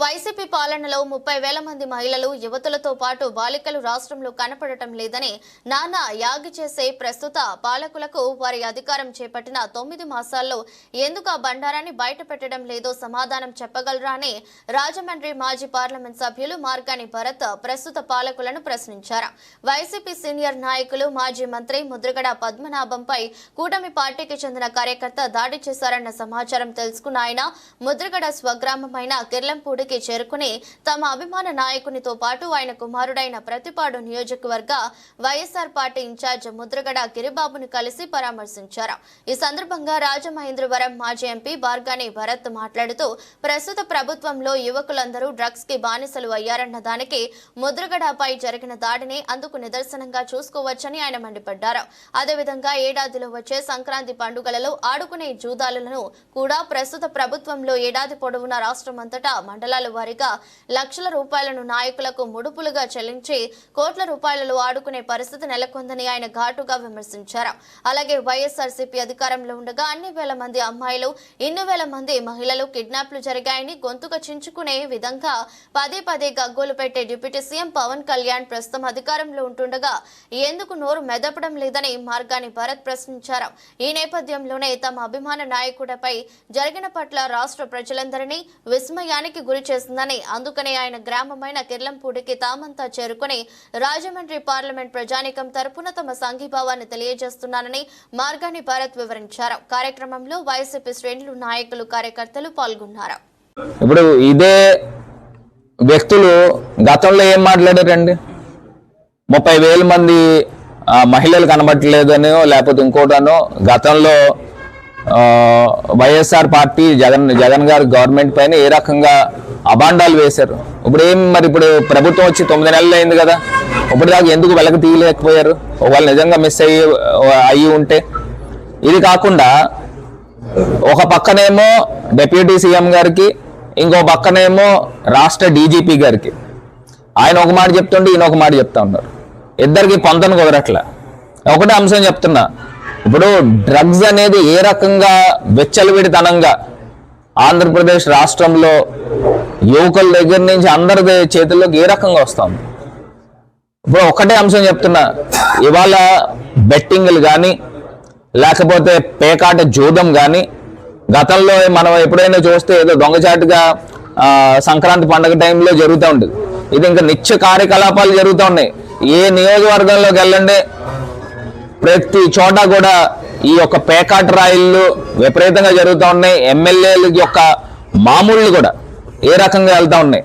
YCP పాలనలో ముప్పై వేల మంది మహిళలు యువతులతో పాటు బాలికలు రాష్ట్రంలో కనపడటం లేదని నానా యాగి చేసే ప్రస్తుత పాలకులకు వారి అధికారం చేపట్టిన తొమ్మిది మాసాల్లో ఎందుకు ఆ బండారాన్ని బయట పెట్టడం లేదో సమాధానం చెప్పగలరా అని రాజమండ్రి మాజీ పార్లమెంట్ సభ్యులు మార్గాని భరత్ ప్రస్తుత పాలకులను ప్రశ్నించారు. వైసీపీ సీనియర్ నాయకులు మాజీ మంత్రి ముద్రగడ పద్మనాభంపై కూటమి పార్టీకి చెందిన కార్యకర్త దాడి చేశారన్న సమాచారం తెలుసుకున్న ఆయన ముద్రగడ స్వగ్రామమైన కిర్లంపూడి ఇంటికి చేరుకుని తమ అభిమాన నాయకునితో పాటు ఆయన కుమారుడైన ప్రతిపాడు నియోజకవర్గ Y S R party incharge Mudragada గిరిబాబును కలిసి పరామర్శించారు. ఈ సందర్భంగా రాజమహేంద్రవరం మాజీ ఎంపీ బార్గాని భరత్ మాట్లాడుతూ ప్రస్తుత ప్రభుత్వంలో యువకులందరూ డ్రగ్స్కి బానిసలు అయ్యారన్న దానికి ముద్రగడపై జరిగిన దాడిని అందుకు నిదర్శనంగా చూసుకోవచ్చని ఆయన మండిపడ్డారు. అదేవిధంగా ఏడాదిలో వచ్చే సంక్రాంతి పండుగలలో ఆడుకునే జూదాలను కూడా ప్రస్తుత ప్రభుత్వంలో ఏడాది పొడవునా రాష్ట్రమంతటా మండలాల వారీగా లక్షల రూపాయలను నాయకులకు ముడుపులుగా చెల్లించి కోట్ల రూపాయలలో ఆడుకునే పరిస్థితి నెలకొందని ఆయన ఘాటుగా విమర్శించారు. అలాగే వైఎస్ఆర్సీపీ అధికారంలో ఉండగా అన్ని వేల మంది అమ్మాయిలు ఇన్ని వేల మంది మహిళలు కిడ్నాప్లు జరిగాయని గొంతుక చించుకునే విధంగా పదే పదే గగ్గోలు పెట్టే డిప్యూటీ సీఎం పవన్ కళ్యాణ్ ప్రస్తుతం అధికారంలో ఉంటుండగా ఎందుకు నోరు మెదపడం లేదని మార్గాన్ని భరత్ ప్రశ్నించారు. ఈ నేపథ్యంలోనే తమ అభిమాన నాయకుడిపై జరిగిన పట్ల రాష్ట్ర ప్రజలందరినీ విస్మయానికి గురి చేసిందని అందుకనే ఆయన గ్రామమైన కిర్లంపూడికి తామంతా చేరుకుని రాజమండ్రి పార్లమెంట్ ప్రజానీకం తరపున తమ సంఘీభావాన్ని తెలియజేస్తున్నానని మార్గాని భారత్ వివరించారు. కార్యక్రమంలో వైసీపీ శ్రేణులు నాయకులు కార్యకర్తలు పాల్గొన్నారు. ఇప్పుడు ఇదే వ్యక్తులు గతంలో ఏం మాట్లాడారండి? ముప్పై వేల మంది మహిళలు కనబట్టలేదనో లేకపోతే ఇంకోటనో గతంలో వైఎస్ఆర్ పార్టీ జగన్ జగన్ గారు గవర్నమెంట్ పైన ఏ రకంగా అబాండాలు వేశారు? ఇప్పుడు ఏం మరి ఇప్పుడు ప్రభుత్వం వచ్చి తొమ్మిది నెలలు అయింది కదా ఇప్పుడు దాకా ఎందుకు వెలక తీయలేకపోయారు? ఒకవేళ నిజంగా మిస్ అయ్యి అయ్యి ఉంటే. ఇది కాకుండా ఒక పక్కనేమో డిప్యూటీ సీఎం గారికి ఇంకో పక్కనేమో రాష్ట్ర డీజీపీ గారికి. ఆయన ఒక మాట చెప్తుంటే ఈయన ఒక మాట చెప్తా ఉన్నారు. ఇద్దరికి పొంతను కుదరట్లే. ఒకటే అంశం చెప్తున్నా. ఇప్పుడు డ్రగ్స్ అనేది ఏ రకంగా వెచ్చలవిడితనంగా ఆంధ్రప్రదేశ్ రాష్ట్రంలో యువకుల దగ్గర నుంచి అందరి చేతుల్లోకి ఏ రకంగా వస్తుంది? ఇప్పుడు ఒకటే అంశం చెప్తున్నా. ఇవాళ బెట్టింగ్లు కానీ లేకపోతే పేకాట జూదం కానీ గతంలో మనం ఎప్పుడైనా చూస్తే ఏదో దొంగచాటుగా సంక్రాంతి పండుగ టైంలో జరుగుతూ ఉంటుంది ఇది ఇంకా నిత్య కార్యకలాపాలు జరుగుతూ ఉన్నాయి. ఏ నియోజకవర్గంలోకి వెళ్ళండి ప్రతి చోట కూడా ఈ యొక్క పేకాట రాయిళ్ళు విపరీతంగా జరుగుతూ ఉన్నాయి. ఎమ్మెల్యేల యొక్క మామూళ్ళు కూడా ఏ రకంగా వెళ్తా ఉన్నాయి.